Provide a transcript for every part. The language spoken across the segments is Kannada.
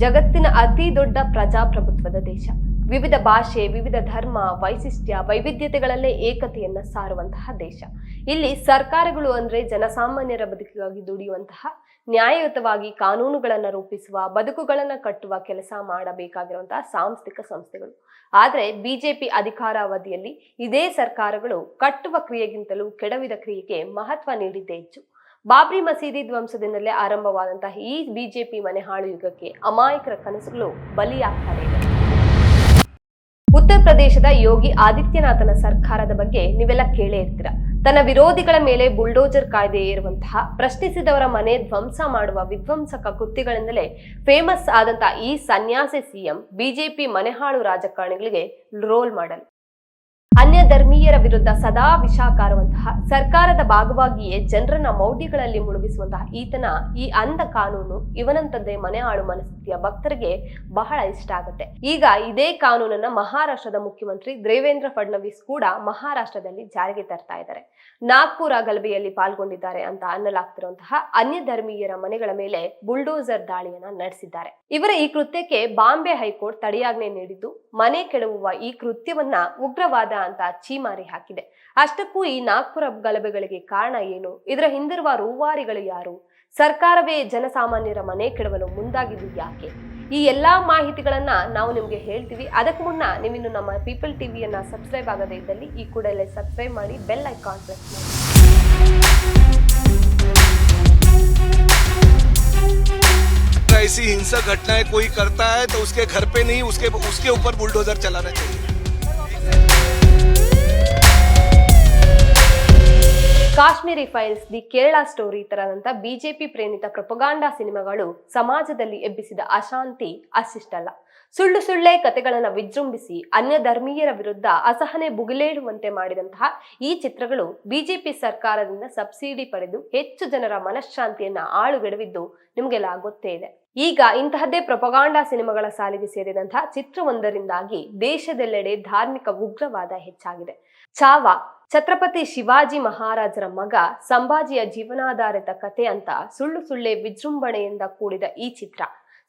ಜಗತ್ತಿನ ಅತಿ ದೊಡ್ಡ ಪ್ರಜಾಪ್ರಭುತ್ವದ ದೇಶ. ವಿವಿಧ ಭಾಷೆ, ವಿವಿಧ ಧರ್ಮ, ವೈಶಿಷ್ಟ್ಯ, ವೈವಿಧ್ಯತೆಗಳಲ್ಲೇ ಏಕತೆಯನ್ನ ಸಾರುವಂತಹ ದೇಶ. ಇಲ್ಲಿ ಸರ್ಕಾರಗಳು ಅಂದ್ರೆ ಜನಸಾಮಾನ್ಯರ ಬದುಕಿಗಾಗಿ ದುಡಿಯುವಂತಹ ನ್ಯಾಯಯುತವಾಗಿ ಕಾನೂನುಗಳನ್ನ ರೂಪಿಸುವ, ಬದುಕುಗಳನ್ನ ಕಟ್ಟುವ ಕೆಲಸ ಮಾಡಬೇಕಾಗಿರುವಂತಹ ಸಾಂಸ್ಥಿಕ ಸಂಸ್ಥೆಗಳು. ಆದ್ರೆ ಬಿಜೆಪಿ ಅಧಿಕಾರಾವಧಿಯಲ್ಲಿ ಇದೇ ಸರ್ಕಾರಗಳು ಕಟ್ಟುವ ಕ್ರಿಯೆಗಿಂತಲೂ ಕೆಡವಿದ ಕ್ರಿಯೆಗೆ ಮಹತ್ವ ನೀಡಿದ್ದೇ ಹೆಚ್ಚು. ಬಾಬ್ರಿ ಮಸೀದಿ ಧ್ವಂಸದಿಂದಲೇ ಆರಂಭವಾದಂತಹ ಈ ಬಿಜೆಪಿ ಮನೆಹಾಳು ಯುಗಕ್ಕೆ ಅಮಾಯಕರ ಕನಸುಗಳು ಬಲಿಯಾಗ್ತಾರೆ ಉತ್ತರ ಪ್ರದೇಶದ ಯೋಗಿ ಆದಿತ್ಯನಾಥನ ಸರ್ಕಾರದ ಬಗ್ಗೆ ನೀವೆಲ್ಲ ಕೇಳೇ ಇರ್ತೀರ. ತನ್ನ ವಿರೋಧಿಗಳ ಮೇಲೆ ಬುಲ್ಡೋಜರ್ ಕಾಯ್ದೆ ಇರುವಂತಹ ಪ್ರಶ್ನಿಸಿದವರ ಮನೆ ಧ್ವಂಸ ಮಾಡುವ ವಿಧ್ವಂಸಕ ಕೃತಿಗಳಿಂದಲೇ ಫೇಮಸ್ ಆದಂತಹ ಈ ಸನ್ಯಾಸಿ ಸಿಎಂ ಬಿಜೆಪಿ ಮನೆಹಾಳು ರಾಜಕಾರಣಿಗಳಿಗೆ ರೋಲ್ ಮಾಡಲ್. ಅನ್ಯ ಧರ್ಮೀಯರ ವಿರುದ್ಧ ಸದಾ ವಿಷಾಕಾರುವಂತಹ ಸರ್ಕಾರದ ಭಾಗವಾಗಿಯೇ ಜನರನ್ನ ಮೌಢ್ಯಗಳಲ್ಲಿ ಮುಳುಗಿಸುವಂತಹ ಈತನ ಈ ಅಂಧ ಕಾನೂನು ಇವನಂತದ್ದೇ ಮನೆ ಆಳು ಮನಸ್ಥಿತಿಯ ಭಕ್ತರಿಗೆ ಬಹಳ ಇಷ್ಟ ಆಗುತ್ತೆ. ಈಗ ಇದೇ ಕಾನೂನನ್ನ ಮಹಾರಾಷ್ಟ್ರದ ಮುಖ್ಯಮಂತ್ರಿ ದೇವೇಂದ್ರ ಫಡ್ನವೀಸ್ ಕೂಡ ಮಹಾರಾಷ್ಟ್ರದಲ್ಲಿ ಜಾರಿಗೆ ತರ್ತಾ ಇದ್ದಾರೆ. ನಾಗ್ಪುರ ಗಲಭೆಯಲ್ಲಿ ಪಾಲ್ಗೊಂಡಿದ್ದಾರೆ ಅಂತ ಅನ್ನಲಾಗ್ತಿರುವಂತಹ ಅನ್ಯ ಧರ್ಮೀಯರ ಮನೆಗಳ ಮೇಲೆ ಬುಲ್ಡೋಸರ್ ದಾಳಿಯನ್ನ ನಡೆಸಿದ್ದಾರೆ. ಇವರ ಈ ಕೃತ್ಯಕ್ಕೆ ಬಾಂಬೆ ಹೈಕೋರ್ಟ್ ತಡೆಯಾಜ್ಞೆ ನೀಡಿದ್ದು, ಮನೆ ಕೆಡವುವ ಈ ಕೃತ್ಯವನ್ನ ಉಗ್ರವಾದ ಅಂತ ಚೀಮಾರಿ ಹಾಕಿದೆ ಅಷ್ಟಕ್ಕೂ ಈ ನಾಗ್ಪುರ ಗಲಭೆಗಳಿಗೆ ಕಾರಣ ಏನು ಇದರ ಹಿಂದಿರುವ ರೂವಾರಿಗಳು ಯಾರು ಸರ್ಕಾರವೇ ಜನಸಾಮಾನ್ಯರ ಮನೆ ಕೆಡವಲು ಮುಂದಾಗಿದ್ದು ಯಾಕೆ ಈ ಎಲ್ಲಾ ಮಾಹಿತಿಗಳನ್ನ ನಾವು ನಿಮ್ಗೆ ಹೇಳ್ತೀವಿ ಅದಕ್ಕೂ ಮುನ್ನ ನೀವಿನ್ನು ನಮ್ಮ ಪೀಪಲ್ ಟಿವಿಯನ್ನ ಸಬ್ಸ್ಕ್ರೈಬ್ ಆಗದೇ ಇದ್ದಲ್ಲಿ ಈ ಕೂಡಲೇ ಸಬ್ಸ್ಕ್ರೈಬ್ ಮಾಡಿ ಬೆಲ್ ಐಕಾನ್ ಪ್ರೆಸ್ ಮಾಡಿ ऐसी हिंसक घटनाएं कोई करता है तो उसके घर पे नहीं उसके उसके ऊपर बुलडोजर चलाना चाहिए Kashmiri files, the Kerala story ತರದಂತ BJP ಪ್ರೇರಿತ ಪ್ರೊಪಗಾಂಡಾ ಸಿನಿಮಾಗಳು ಸಮಾಜದಲ್ಲಿ ಎಬ್ಬಿಸಿದ ಅಶಾಂತಿ ಅಷ್ಟಿಷ್ಟಲ್ಲ. ಸುಳ್ಳು ಸುಳ್ಳೆ ಕತೆಗಳನ್ನ ವಿಜೃಂಭಿಸಿ ಅನ್ಯ ಧರ್ಮೀಯರ ವಿರುದ್ಧ ಅಸಹನೆ ಬುಗಿಲೇಳುವಂತೆ ಮಾಡಿದಂತಹ ಈ ಚಿತ್ರಗಳು ಬಿಜೆಪಿ ಸರ್ಕಾರದಿಂದ ಸಬ್ಸಿಡಿ ಪಡೆದು ಹೆಚ್ಚು ಜನರ ಮನಃಶಾಂತಿಯನ್ನ ಆಳುಗೆಡವಿದ್ದು ನಿಮಗೆಲ್ಲ ಗೊತ್ತೇ ಇದೆ. ಈಗ ಇಂತಹದ್ದೇ ಪ್ರೊಪಗಾಂಡಾ ಸಿನಿಮಾಗಳ ಸಾಲಿಗೆ ಸೇರಿದಂತಹ ಚಿತ್ರವೊಂದರಿಂದಾಗಿ ದೇಶದೆಲ್ಲೆಡೆ ಧಾರ್ಮಿಕ ಉಗ್ರವಾದ ಹೆಚ್ಚಾಗಿದೆ. ಚಾವ, ಛತ್ರಪತಿ ಶಿವಾಜಿ ಮಹಾರಾಜರ ಮಗ ಸಂಭಾಜಿಯ ಜೀವನಾಧಾರಿತ ಕತೆ ಅಂತ ಸುಳ್ಳು ಸುಳ್ಳೆ ವಿಜೃಂಭಣೆಯಿಂದ ಕೂಡಿದ ಈ ಚಿತ್ರ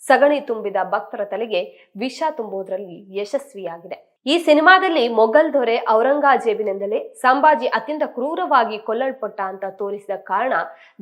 ಸಗಣಿ ತುಂಬಿದ ಭಕ್ತರ ತಲೆಗೆ ವಿಷ ತುಂಬುವುದರಲ್ಲಿ ಯಶಸ್ವಿಯಾಗಿದೆ. ಈ ಸಿನಿಮಾದಲ್ಲಿ ಮೊಘಲ್ ದೊರೆ ಔರಂಗಜೇಬಿನಿಂದಲೇ ಸಂಭಾಜಿ ಅತ್ಯಂತ ಕ್ರೂರವಾಗಿ ಕೊಲ್ಲಲ್ಪಟ್ಟ ಅಂತ ತೋರಿಸಿದ ಕಾರಣ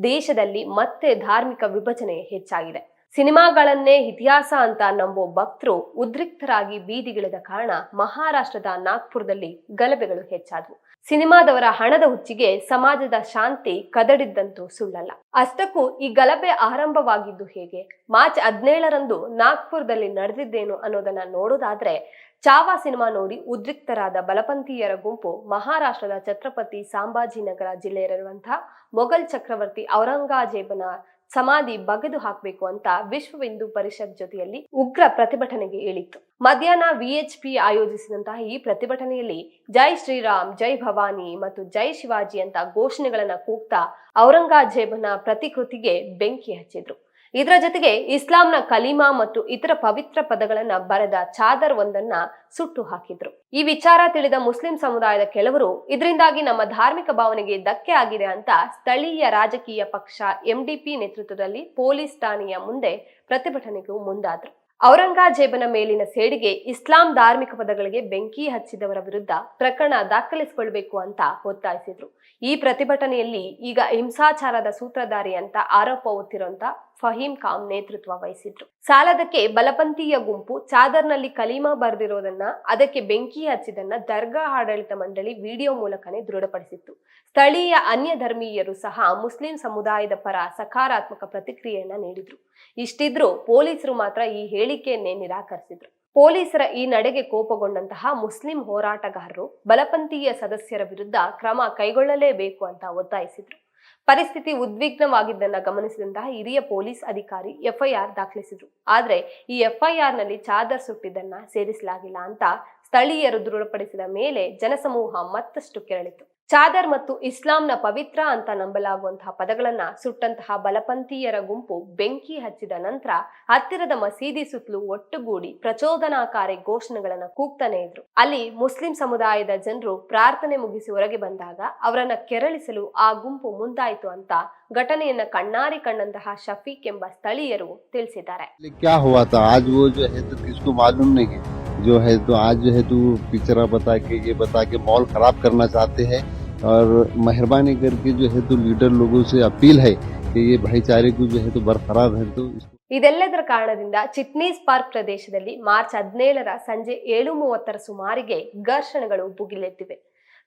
ದೇಶದಲ್ಲಿ ಮತ್ತೆ ಧಾರ್ಮಿಕ ವಿಭಜನೆ ಹೆಚ್ಚಾಗಿದೆ. ಸಿನಿಮಾಗಳನ್ನೇ ಇತಿಹಾಸ ಅಂತ ನಂಬೋ ಭಕ್ತರು ಉದ್ರಿಕ್ತರಾಗಿ ಬೀದಿಗಿಳಿದ ಕಾರಣ ಮಹಾರಾಷ್ಟ್ರದ ನಾಗ್ಪುರದಲ್ಲಿ ಗಲಭೆಗಳು ಹೆಚ್ಚಾದವು. ಸಿನಿಮಾದವರ ಹಣದ ಹುಚ್ಚಿಗೆ ಸಮಾಜದ ಶಾಂತಿ ಕದಡಿದ್ದಂತೂ ಸುಳ್ಳಲ್ಲ. ಅಷ್ಟಕ್ಕೂ ಈ ಗಲಭೆ ಆರಂಭವಾಗಿದ್ದು ಹೇಗೆ? ಮಾರ್ಚ್ ಹದಿನೇಳರಂದು ನಾಗ್ಪುರದಲ್ಲಿ ನಡೆದಿದ್ದೇನು ಅನ್ನೋದನ್ನ ನೋಡೋದಾದ್ರೆ ಚಾವಾ ಸಿನಿಮಾ ನೋಡಿ ಉದ್ರಿಕ್ತರಾದ ಬಲಪಂಥೀಯರ ಗುಂಪು ಮಹಾರಾಷ್ಟ್ರದ ಛತ್ರಪತಿ ಸಾಂಬಾಜಿನಗರ ಜಿಲ್ಲೆಯಲ್ಲಿರುವಂತಹ ಮೊಘಲ್ ಚಕ್ರವರ್ತಿ ಔರಂಗಜೇಬನ ಸಮಾಧಿ ಬಗೆದು ಹಾಕಬೇಕು ಅಂತ ವಿಶ್ವ ಹಿಂದೂ ಪರಿಷತ್ ಜೊತೆಯಲ್ಲಿ ಉಗ್ರ ಪ್ರತಿಭಟನೆಗೆ ಇಳಿತು ಮಧ್ಯಾಹ್ನ ವಿಎಚ್ಪಿ ಆಯೋಜಿಸಿದಂತಹ ಈ ಪ್ರತಿಭಟನೆಯಲ್ಲಿ ಜೈ ಶ್ರೀರಾಮ್, ಜೈ ಭವಾನಿ ಮತ್ತು ಜೈ ಶಿವಾಜಿ ಅಂತ ಘೋಷಣೆಗಳನ್ನ ಕೂಗ್ತಾ ಔರಂಗಜೇಬನ ಪ್ರತಿಕೃತಿಗೆ ಬೆಂಕಿ ಹಚ್ಚಿದ್ರು. ಇದರ ಜೊತೆಗೆ ಇಸ್ಲಾಂನ ಕಲೀಮಾ ಮತ್ತು ಇತರ ಪವಿತ್ರ ಪದಗಳನ್ನ ಬರೆದ ಚಾದರ್ ಒಂದನ್ನ ಸುಟ್ಟು ಹಾಕಿದ್ರು. ಈ ವಿಚಾರ ತಿಳಿದ ಮುಸ್ಲಿಂ ಸಮುದಾಯದ ಕೆಲವರು, ಇದರಿಂದಾಗಿ ನಮ್ಮ ಧಾರ್ಮಿಕ ಭಾವನೆಗೆ ಧಕ್ಕೆ ಆಗಿದೆ ಅಂತ ಸ್ಥಳೀಯ ರಾಜಕೀಯ ಪಕ್ಷ ಎಂಡಿಪಿ ನೇತೃತ್ವದಲ್ಲಿ ಪೊಲೀಸ್ ಠಾಣೆಯ ಮುಂದೆ ಪ್ರತಿಭಟನೆಗೂ ಮುಂದಾದ್ರು. ಔರಂಗಜೇಬನ ಮೇಲಿನ ಸೇಡಿಗೆ ಇಸ್ಲಾಂ ಧಾರ್ಮಿಕ ಪದಗಳಿಗೆ ಬೆಂಕಿ ಹಚ್ಚಿದವರ ವಿರುದ್ಧ ಪ್ರಕರಣ ದಾಖಲಿಸಿಕೊಳ್ಬೇಕು ಅಂತ ಒತ್ತಾಯಿಸಿದ್ರು. ಈ ಪ್ರತಿಭಟನೆಯಲ್ಲಿ ಈಗ ಹಿಂಸಾಚಾರದ ಸೂತ್ರಧಾರಿ ಅಂತ ಆರೋಪ ಹೊತ್ತಿರುವಂತ ಫಹೀಂ ಖಾನ್ ನೇತೃತ್ವ ವಹಿಸಿದ್ರು. ಸಾಲದಕ್ಕೆ ಬಲಪಂಥೀಯ ಗುಂಪು ಚಾದರ್ನಲ್ಲಿ ಕಲೀಮಾ ಬರೆದಿರೋದನ್ನ, ಅದಕ್ಕೆ ಬೆಂಕಿ ಹಚ್ಚಿದನ್ನ ದರ್ಗಾ ಆಡಳಿತ ಮಂಡಳಿ ವಿಡಿಯೋ ಮೂಲಕನೇ ದೃಢಪಡಿಸಿತ್ತು. ಸ್ಥಳೀಯ ಅನ್ಯ ಧರ್ಮೀಯರು ಸಹ ಮುಸ್ಲಿಂ ಸಮುದಾಯದ ಪರ ಸಕಾರಾತ್ಮಕ ಪ್ರತಿಕ್ರಿಯೆಯನ್ನ ನೀಡಿದ್ರು. ಇಷ್ಟಿದ್ರೂ ಪೊಲೀಸರು ಮಾತ್ರ ಈ ಹೇಳಿಕೆಯನ್ನೇ ನಿರಾಕರಿಸಿದ್ರು. ಪೊಲೀಸರ ಈ ನಡೆಗೆ ಕೋಪಗೊಂಡಂತಹ ಮುಸ್ಲಿಂ ಹೋರಾಟಗಾರರು ಬಲಪಂಥೀಯ ಸದಸ್ಯರ ವಿರುದ್ಧ ಕ್ರಮ ಕೈಗೊಳ್ಳಲೇಬೇಕು ಅಂತ ಒತ್ತಾಯಿಸಿದ್ರು. ಪರಿಸ್ಥಿತಿ ಉದ್ವಿಗ್ನವಾಗಿದ್ದನ್ನ ಗಮನಿಸಿದಂತಹ ಹಿರಿಯ ಪೊಲೀಸ್ ಅಧಿಕಾರಿ ಎಫ್ಐಆರ್ ದಾಖಲಿಸಿದ್ರು. ಆದ್ರೆ ಈ ಎಫ್ಐಆರ್ನಲ್ಲಿ ಚಾದರ್ ಸುಟ್ಟಿದ್ದನ್ನ ಸೇರಿಸಲಾಗಿಲ್ಲ ಅಂತ ಸ್ಥಳೀಯರು ದೃಢಪಡಿಸಿದ ಮೇಲೆ ಜನಸಮೂಹ ಮತ್ತಷ್ಟು ಕೆರಳಿತು ಚಾದರ್ ಮತ್ತು ಇಸ್ಲಾಂನ ಪವಿತ್ರ ಅಂತ ನಂಬಲಾಗುವಂತಹ ಪದಗಳನ್ನ ಸುಟ್ಟಂತಹ ಬಲಪಂಥೀಯರ ಗುಂಪು ಬೆಂಕಿ ಹಚ್ಚಿದ ನಂತರ ಹತ್ತಿರದ ಮಸೀದಿ ಸುತ್ತಲೂ ಒಟ್ಟುಗೂಡಿ ಪ್ರಚೋದನಾಕಾರಿ ಘೋಷಣೆಗಳನ್ನ ಕೂಗ್ತಾನೆ ಇದ್ರು ಅಲ್ಲಿ ಮುಸ್ಲಿಂ ಸಮುದಾಯದ ಜನರು ಪ್ರಾರ್ಥನೆ ಮುಗಿಸಿ ಹೊರಗೆ ಬಂದಾಗ ಅವರನ್ನ ಕೆರಳಿಸಲು ಆ ಗುಂಪು ಮುಂದಾಯಿತು ಅಂತ ಘಟನೆಯನ್ನ ಕಣ್ಣಾರಿ ಕಂಡಂತಹ ಶಫೀಕ್ ಎಂಬ ಸ್ಥಳೀಯರು ತಿಳಿಸಿದ್ದಾರೆ ये क्या हुआ था आज वो जो है तो किसको मालूम नहीं है जो है तो आज जो है तो पिक्चरा बता के ये बता के माहौल खराब करना चाहते हैं और मेहरबानी करके जो है तो लीडर लोगों से अपील है कि ये भाईचारे को जो है तो बरकरार है तो इसको ಇದೆಲ್ಲದರ ಕಾರಣದಿಂದ ಚಿಟ್ನೀಸ್ ಪಾರ್ಕ್ ಪ್ರದೇಶದಲ್ಲಿ ಮಾರ್ಚ್ ಹದಿನೇಳರ ಸಂಜೆ ಏಳು ಮೂವತ್ತರ ಸುಮಾರಿಗೆ ಘರ್ಷಣೆಗಳು ಭುಗಿಲೆದ್ದಿವೆ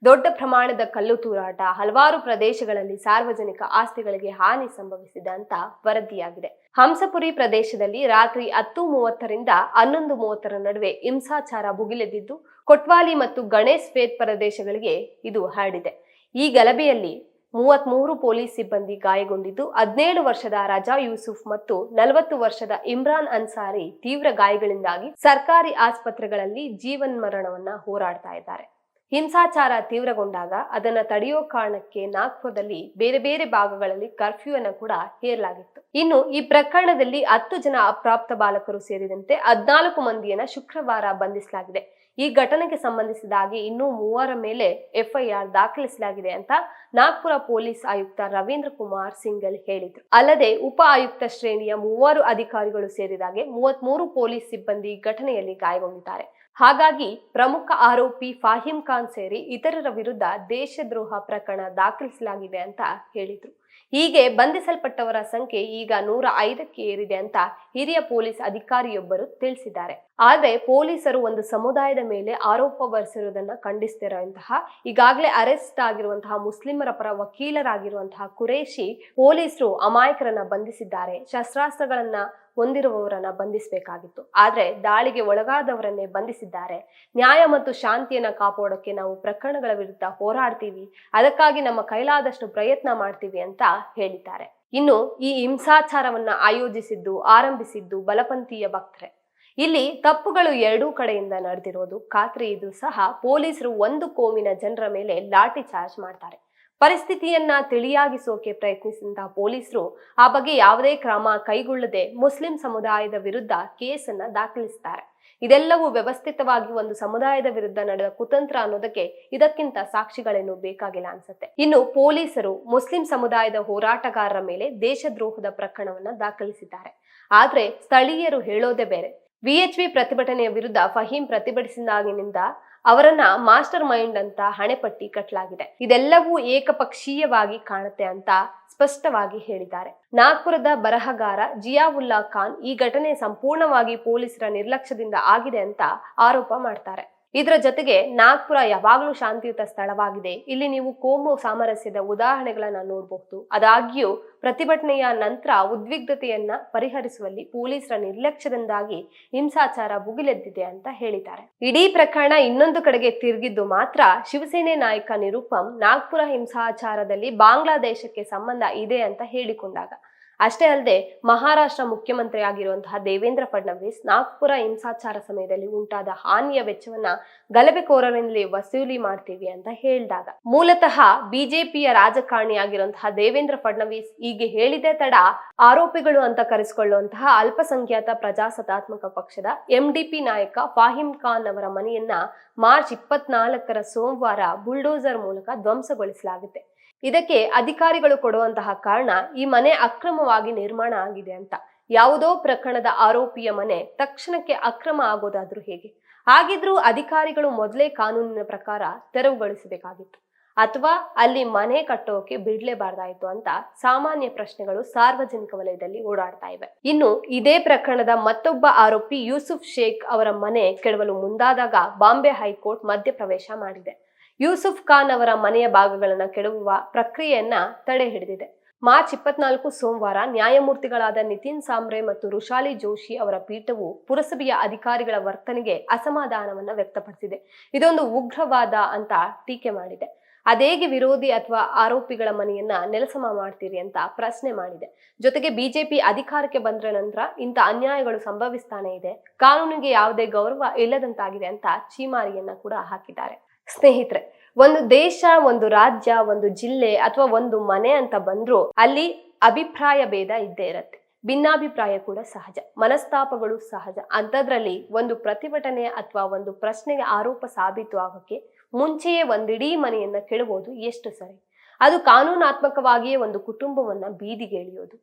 ದೊಡ್ಡ ಪ್ರಮಾಣದ ಕಲ್ಲು ತೂರಾಟ ಹಲವಾರು ಪ್ರದೇಶಗಳಲ್ಲಿ ಸಾರ್ವಜನಿಕ ಆಸ್ತಿಗಳಿಗೆ ಹಾನಿ ಸಂಭವಿಸಿದೆ ಅಂತ ವರದಿಯಾಗಿದೆ ಹಂಸಪುರಿ ಪ್ರದೇಶದಲ್ಲಿ ರಾತ್ರಿ ಹತ್ತು ಮೂವತ್ತರಿಂದ ಹನ್ನೊಂದು ಮೂವತ್ತರ ನಡುವೆ ಹಿಂಸಾಚಾರ ಭುಗಿಲೆದ್ದಿದ್ದು, ಕೊಟ್ವಾಲಿ ಮತ್ತು ಗಣೇಶ್ ಫೇತ್ ಪ್ರದೇಶಗಳಿಗೆ ಇದು ಹರಡಿದೆ. ಈ ಗಲಭೆಯಲ್ಲಿ ಮೂವತ್ಮೂರು ಪೊಲೀಸ್ ಸಿಬ್ಬಂದಿ ಗಾಯಗೊಂಡಿದ್ದು, ಹದಿನೇಳು ವರ್ಷದ ರಜಾ ಯೂಸುಫ್ ಮತ್ತು ನಲವತ್ತು ವರ್ಷದ ಇಮ್ರಾನ್ ಅನ್ಸಾರಿ ತೀವ್ರ ಗಾಯಗಳಿಂದಾಗಿ ಸರ್ಕಾರಿ ಆಸ್ಪತ್ರೆಗಳಲ್ಲಿ ಜೀವನ್ಮರಣವನ್ನ ಹೋರಾಡ್ತಾ ಇದ್ದಾರೆ. ಹಿಂಸಾಚಾರ ತೀವ್ರಗೊಂಡಾಗ ಅದನ್ನ ತಡೆಯೋ ಕಾರಣಕ್ಕೆ ನಾಗ್ಪುರದಲ್ಲಿ ಬೇರೆ ಬೇರೆ ಭಾಗಗಳಲ್ಲಿ ಕರ್ಫ್ಯೂ ಅನ್ನ ಕೂಡ ಹೇರಲಾಗಿತ್ತು. ಇನ್ನು ಈ ಪ್ರಕರಣದಲ್ಲಿ ಹತ್ತು ಜನ ಅಪ್ರಾಪ್ತ ಬಾಲಕರು ಸೇರಿದಂತೆ ಹದ್ನಾಲ್ಕು ಮಂದಿಯನ್ನ ಶುಕ್ರವಾರ ಬಂಧಿಸಲಾಗಿದೆ. ಈ ಘಟನೆಗೆ ಸಂಬಂಧಿಸಿದ ಹಾಗೆ ಇನ್ನೂ ಮೂವರ ಮೇಲೆ ಎಫ್ಐಆರ್ ದಾಖಲಿಸಲಾಗಿದೆ ಅಂತ ನಾಗ್ಪುರ ಪೊಲೀಸ್ ಆಯುಕ್ತ ರವೀಂದ್ರ ಕುಮಾರ್ ಸಿಂಗಲ್ ಹೇಳಿದ್ರು. ಅಲ್ಲದೆ ಉಪ ಆಯುಕ್ತ ಶ್ರೇಣಿಯ ಮೂವರು ಅಧಿಕಾರಿಗಳು ಸೇರಿದಾಗೆ ಮೂವತ್ಮೂರು ಪೊಲೀಸ್ ಸಿಬ್ಬಂದಿ ಘಟನೆಯಲ್ಲಿ ಗಾಯಗೊಂಡಿದ್ದಾರೆ. ಹಾಗಾಗಿ ಪ್ರಮುಖ ಆರೋಪಿ ಫಾಹಿಂ ಖಾನ್ ಸೇರಿ ಇತರರ ವಿರುದ್ಧ ದೇಶದ್ರೋಹ ಪ್ರಕರಣ ದಾಖಲಿಸಲಾಗಿದೆ ಅಂತ ಹೇಳಿದ್ರು. ಹೀಗೆ ಬಂಧಿಸಲ್ಪಟ್ಟವರ ಸಂಖ್ಯೆ ಈಗ ನೂರ ಐದಕ್ಕೆ ಏರಿದೆ ಅಂತ ಹಿರಿಯ ಪೊಲೀಸ್ ಅಧಿಕಾರಿಯೊಬ್ಬರು ತಿಳಿಸಿದ್ದಾರೆ. ಆದರೆ ಪೊಲೀಸರು ಒಂದು ಸಮುದಾಯದ ಮೇಲೆ ಆರೋಪ ಹೊರಿಸಿರುವುದನ್ನ ಖಂಡಿಸ್ತಿರುವಂತಹ ಈಗಾಗಲೇ ಅರೆಸ್ಟ್ ಆಗಿರುವಂತಹ ಮುಸ್ಲಿಮರ ಪರ ವಕೀಲರಾಗಿರುವಂತಹ ಕುರೇಶಿ ಪೊಲೀಸರು ಅಮಾಯಕರನ್ನ ಬಂಧಿಸಿದ್ದಾರೆ. ಶಸ್ತ್ರಾಸ್ತ್ರಗಳನ್ನ ಹೊಂದಿರುವವರನ್ನ ಬಂಧಿಸಬೇಕಾಗಿತ್ತು. ಆದರೆ ದಾಳಿಗೆ ಒಳಗಾದವರನ್ನೇ ಬಂಧಿಸಿದ್ದಾರೆ. ನ್ಯಾಯ ಮತ್ತು ಶಾಂತಿಯನ್ನ ಕಾಪಾಡೋಕೆ ನಾವು ಪ್ರಕರಣಗಳ ವಿರುದ್ಧ ಹೋರಾಡ್ತೀವಿ. ಅದಕ್ಕಾಗಿ ನಮ್ಮ ಕೈಲಾದಷ್ಟು ಪ್ರಯತ್ನ ಮಾಡ್ತೀವಿ ಅಂತ ಹೇಳಿದ್ದಾರೆ. ಇನ್ನು ಈ ಹಿಂಸಾಚಾರವನ್ನ ಆಯೋಜಿಸಿದ್ದು, ಆರಂಭಿಸಿದ್ದು ಬಲಪಂಥೀಯ ಭಕ್ತರೆ. ಇಲ್ಲಿ ತಪ್ಪುಗಳು ಎರಡೂ ಕಡೆಯಿಂದ ನಡೆದಿರೋದು. ಖಾತ್ರಿ ಇದು ಸಹ ಪೊಲೀಸರು ಒಂದು ಕೋಮಿನ ಜನರ ಮೇಲೆ ಲಾಠಿ ಚಾರ್ಜ್ ಮಾಡ್ತಾರೆ. ಪರಿಸ್ಥಿತಿಯನ್ನ ತಿಳಿಯಾಗಿಸೋಕೆ ಪ್ರಯತ್ನಿಸಿದ ಪೊಲೀಸರು ಆ ಬಗ್ಗೆ ಯಾವುದೇ ಕ್ರಮ ಕೈಗೊಳ್ಳದೆ ಮುಸ್ಲಿಂ ಸಮುದಾಯದ ವಿರುದ್ಧ ಕೇಸನ್ನ ದಾಖಲಿಸ್ತಾರೆ. ಇದೆಲ್ಲವೂ ವ್ಯವಸ್ಥಿತವಾಗಿ ಒಂದು ಸಮುದಾಯದ ವಿರುದ್ಧ ನಡೆದ ಕುತಂತ್ರ ಅನ್ನೋದಕ್ಕೆ ಇದಕ್ಕಿಂತ ಸಾಕ್ಷಿಗಳೇನು ಬೇಕಾಗಿಲ್ಲ ಅನ್ಸುತ್ತೆ. ಇನ್ನು ಪೊಲೀಸರು ಮುಸ್ಲಿಂ ಸಮುದಾಯದ ಹೋರಾಟಗಾರರ ಮೇಲೆ ದೇಶದ್ರೋಹದ ಪ್ರಕರಣವನ್ನ ದಾಖಲಿಸಿದ್ದಾರೆ. ಆದ್ರೆ ಸ್ಥಳೀಯರು ಹೇಳೋದೇ ಬೇರೆ. ವಿಎಚ್ವಿ ಪ್ರತಿಭಟನೆಯ ವಿರುದ್ಧ ಫಹೀಂ ಪ್ರತಿಭಟಿಸಿದಾಗಿನಿಂದ ಅವರನ್ನ ಮಾಸ್ಟರ್ ಮೈಂಡ್ ಅಂತ ಹಣೆಪಟ್ಟಿ ಕಟ್ಟಲಾಗಿದೆ ಇದೆಲ್ಲವೂ ಏಕಪಕ್ಷೀಯವಾಗಿ ಕಾಣುತ್ತೆ ಅಂತ ಸ್ಪಷ್ಟವಾಗಿ ಹೇಳಿದ್ದಾರೆ. ನಾಗ್ಪುರದ ಬರಹಗಾರ ಜಿಯಾವುಲ್ಲಾ ಖಾನ್ ಈ ಘಟನೆ ಸಂಪೂರ್ಣವಾಗಿ ಪೊಲೀಸರ ನಿರ್ಲಕ್ಷ್ಯದಿಂದ ಆಗಿದೆ ಅಂತ ಆರೋಪ ಮಾಡ್ತಾರೆ. ಇದರ ಜೊತೆಗೆ ನಾಗ್ಪುರ ಯಾವಾಗಲೂ ಶಾಂತಿಯುತ ಸ್ಥಳವಾಗಿದೆ. ಇಲ್ಲಿ ನೀವು ಕೋಮು ಸಾಮರಸ್ಯದ ಉದಾಹರಣೆಗಳನ್ನ ನೋಡಬಹುದು. ಆದಾಗ್ಯೂ ಪ್ರತಿಭಟನೆಯ ನಂತರ ಉದ್ವಿಗ್ನತೆಯನ್ನ ಪರಿಹರಿಸುವಲ್ಲಿ ಪೊಲೀಸರ ನಿರ್ಲಕ್ಷ್ಯದಿಂದಾಗಿ ಹಿಂಸಾಚಾರ ಭುಗಿಲೆದ್ದಿದೆ ಅಂತ ಹೇಳಿದ್ದಾರೆ. ಇಡೀ ಪ್ರಕರಣ ಇನ್ನೊಂದು ಕಡೆಗೆ ತಿರುಗಿದ್ದು ಮಾತ್ರ ಶಿವಸೇನೆ ನಾಯಕ ನಿರುಪಮ್ ನಾಗ್ಪುರ ಹಿಂಸಾಚಾರದಲ್ಲಿ ಬಾಂಗ್ಲಾದೇಶಕ್ಕೆ ಸಂಬಂಧ ಇದೆ ಅಂತ ಹೇಳಿಕೊಂಡಾಗ. ಅಷ್ಟೇ ಅಲ್ಲದೆ ಮಹಾರಾಷ್ಟ್ರ ಮುಖ್ಯಮಂತ್ರಿ ಆಗಿರುವಂತಹ ದೇವೇಂದ್ರ ಫಡ್ನವೀಸ್ ನಾಗ್ಪುರ ಹಿಂಸಾಚಾರ ಸಮಯದಲ್ಲಿ ಉಂಟಾದ ಹಾನಿಯ ವೆಚ್ಚವನ್ನ ಗಲಭೆಕೋರರಿಂದಲೇ ವಸೂಲಿ ಮಾಡ್ತೀವಿ ಅಂತ ಹೇಳಿದಾಗ. ಮೂಲತಃ ಬಿಜೆಪಿಯ ರಾಜಕಾರಣಿಯಾಗಿರುವಂತಹ ದೇವೇಂದ್ರ ಫಡ್ನವೀಸ್ ಹೀಗೆ ಹೇಳಿದೆ ತಡ ಆರೋಪಿಗಳು ಅಂತ ಕರೆಸಿಕೊಳ್ಳುವಂತಹ ಅಲ್ಪಸಂಖ್ಯಾತ ಪ್ರಜಾಸತ್ತಾತ್ಮಕ ಪಕ್ಷದ ಎಂಡಿಪಿ ನಾಯಕ ಫಾಹಿಂ ಖಾನ್ ಅವರ ಮನೆಯನ್ನ ಮಾರ್ಚ್ ಇಪ್ಪತ್ನಾಲ್ಕರ ಸೋಮವಾರ ಬುಲ್ಡೋಸರ್ ಮೂಲಕ ಧ್ವಂಸಗೊಳಿಸಲಾಗುತ್ತೆ. ಇದಕ್ಕೆ ಅಧಿಕಾರಿಗಳು ಕೊಡುವಂತಹ ಕಾರಣ ಈ ಮನೆ ಅಕ್ರಮವಾಗಿ ನಿರ್ಮಾಣ ಆಗಿದೆ ಅಂತ. ಯಾವುದೋ ಪ್ರಕರಣದ ಆರೋಪಿಯ ಮನೆ ತಕ್ಷಣಕ್ಕೆ ಅಕ್ರಮ ಆಗೋದಾದ್ರೂ ಹೇಗೆ? ಹಾಗಿದ್ರೂ ಅಧಿಕಾರಿಗಳು ಮೊದಲೇ ಕಾನೂನಿನ ಪ್ರಕಾರ ತೆರವುಗೊಳಿಸಬೇಕಾಗಿತ್ತು ಅಥವಾ ಅಲ್ಲಿ ಮನೆ ಕಟ್ಟೋಕೆ ಬಿಡ್ಲೇಬಾರ್ದಾಯ್ತು ಅಂತ ಸಾಮಾನ್ಯ ಪ್ರಶ್ನೆಗಳು ಸಾರ್ವಜನಿಕ ವಲಯದಲ್ಲಿ ಓಡಾಡ್ತಾ ಇವೆ. ಇನ್ನು ಇದೇ ಪ್ರಕರಣದ ಮತ್ತೊಬ್ಬ ಆರೋಪಿ ಯೂಸುಫ್ ಶೇಖ್ ಅವರ ಮನೆ ಕೆಡವಲು ಮುಂದಾದಾಗ ಬಾಂಬೆ ಹೈಕೋರ್ಟ್ ಮಧ್ಯಪ್ರವೇಶ ಮಾಡಿದೆ. ಯೂಸುಫ್ ಖಾನ್ ಅವರ ಮನೆಯ ಭಾಗಗಳನ್ನು ಕೆಡವುವ ಪ್ರಕ್ರಿಯೆಯನ್ನ ತಡೆ ಹಿಡಿದಿದೆ. ಮಾರ್ಚ್ ಇಪ್ಪತ್ನಾಲ್ಕು ಸೋಮವಾರ ನ್ಯಾಯಮೂರ್ತಿಗಳಾದ ನಿತಿನ್ ಸಾಮ್ರೆ ಮತ್ತು ರುಷಾಲಿ ಜೋಶಿ ಅವರ ಪೀಠವು ಪುರಸಭೆಯ ಅಧಿಕಾರಿಗಳ ವರ್ತನೆಗೆ ಅಸಮಾಧಾನವನ್ನ ವ್ಯಕ್ತಪಡಿಸಿದೆ. ಇದೊಂದು ಉಗ್ರವಾದ ಅಂತ ಟೀಕೆ ಮಾಡಿದೆ. ಅದೇಗೆ ವಿರೋಧಿ ಅಥವಾ ಆರೋಪಿಗಳ ಮನೆಯನ್ನ ನೆಲಸಮ ಮಾಡ್ತೀರಿ ಅಂತ ಪ್ರಶ್ನೆ ಮಾಡಿದೆ. ಜೊತೆಗೆ ಬಿಜೆಪಿ ಅಧಿಕಾರಕ್ಕೆ ಬಂದ್ರ ನಂತರ ಇಂಥ ಅನ್ಯಾಯಗಳು ಸಂಭವಿಸ್ತಾನೆ ಇದೆ. ಕಾನೂನಿಗೆ ಯಾವುದೇ ಗೌರವ ಇಲ್ಲದಂತಾಗಿದೆ ಅಂತ ಚೀಮಾರಿಯನ್ನ ಕೂಡ ಹಾಕಿದ್ದಾರೆ. ಸ್ನೇಹಿತರೆ, ಒಂದು ದೇಶ, ಒಂದು ರಾಜ್ಯ, ಒಂದು ಜಿಲ್ಲೆ ಅಥವಾ ಒಂದು ಮನೆ ಅಂತ ಬಂದರೂ ಅಲ್ಲಿ ಅಭಿಪ್ರಾಯ ಭೇದ ಇದ್ದೇ ಇರತ್ತೆ. ಭಿನ್ನಾಭಿಪ್ರಾಯ ಕೂಡ ಸಹಜ, ಮನಸ್ತಾಪಗಳು ಸಹಜ. ಅಂಥದ್ರಲ್ಲಿ ಒಂದು ಪ್ರತಿಭಟನೆ ಅಥವಾ ಒಂದು ಪ್ರಶ್ನೆಗೆ ಆರೋಪ ಸಾಬೀತು ಆಗೋಕ್ಕೆ ಮುಂಚೆಯೇ ಒಂದಿಡೀ ಮನೆಯನ್ನ ಕೆಡಬೋದು ಎಷ್ಟು ಸರಿ? ಅದು ಕಾನೂನಾತ್ಮಕವಾಗಿಯೇ ಒಂದು ಕುಟುಂಬವನ್ನ ಬೀದಿಗೆ ಎಳೆಯೋದು.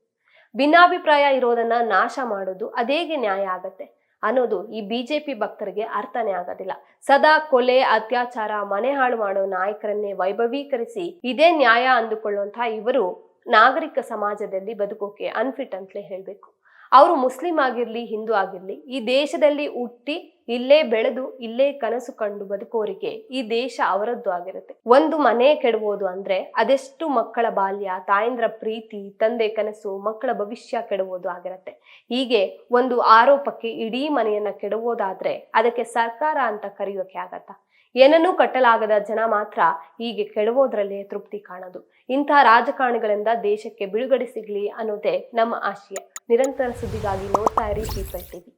ಭಿನ್ನಾಭಿಪ್ರಾಯ ಇರೋದನ್ನ ನಾಶ ಮಾಡೋದು ಅದೇಗೆ ನ್ಯಾಯ ಆಗತ್ತೆ. ಅನ್ನೋದು ಈ ಬಿಜೆಪಿ ಭಕ್ತರಿಗೆ ಅರ್ಥನೇ ಆಗೋದಿಲ್ಲ. ಸದಾ ಕೊಲೆ, ಅತ್ಯಾಚಾರ, ಮನೆ ಹಾಳು ಮಾಡೋ ನಾಯಕರನ್ನೇ ವೈಭವೀಕರಿಸಿ ಇದೇ ನ್ಯಾಯ ಅಂದುಕೊಳ್ಳುವಂತಹ ಇವರು ನಾಗರಿಕ ಸಮಾಜದಲ್ಲಿ ಬದುಕೋಕೆ ಅನ್ಫಿಟ್ ಅಂತಲೇ ಹೇಳ್ಬೇಕು. ಅವರು ಮುಸ್ಲಿಂ ಆಗಿರಲಿ, ಹಿಂದೂ ಆಗಿರಲಿ, ಈ ದೇಶದಲ್ಲಿ ಹುಟ್ಟಿ ಇಲ್ಲೇ ಬೆಳೆದು, ಇಲ್ಲೇ ಕನಸು ಕಂಡು ಬದುಕೋರಿಗೆ ಈ ದೇಶ ಅವರದ್ದು ಆಗಿರುತ್ತೆ. ಒಂದು ಮನೆ ಕೆಡಬಹುದು ಅಂದ್ರೆ ಅದೆಷ್ಟು ಮಕ್ಕಳ ಬಾಲ್ಯ, ತಾಯಂದ್ರ ಪ್ರೀತಿ, ತಂದೆ ಕನಸು, ಮಕ್ಕಳ ಭವಿಷ್ಯ ಕೆಡಬಹುದು ಆಗಿರುತ್ತೆ. ಹೀಗೆ ಒಂದು ಆರೋಪಕ್ಕೆ ಇಡೀ ಮನೆಯನ್ನ ಕೆಡವೋದಾದ್ರೆ ಅದಕ್ಕೆ ಸರ್ಕಾರ ಅಂತ ಕರೆಯೋಕೆ ಆಗತ್ತಾ? ಏನನ್ನೂ ಕಟ್ಟಲಾಗದ ಜನ ಮಾತ್ರ ಹೀಗೆ ಕೆಡವೋದ್ರಲ್ಲೇ ತೃಪ್ತಿ ಕಾಣೋದು. ಇಂತಹ ರಾಜಕಾರಣಿಗಳಿಂದ ದೇಶಕ್ಕೆ ಬಿಡುಗಡೆ ಸಿಗ್ಲಿ ಅನ್ನೋದೇ ನಮ್ಮ ಆಶಯ. ನಿರಂತರ ಸುದ್ದಿಗಾಗಿ ನೋಡ್ತಾ ಇರಿ ಪೀಪಲ್ ಟಿವಿ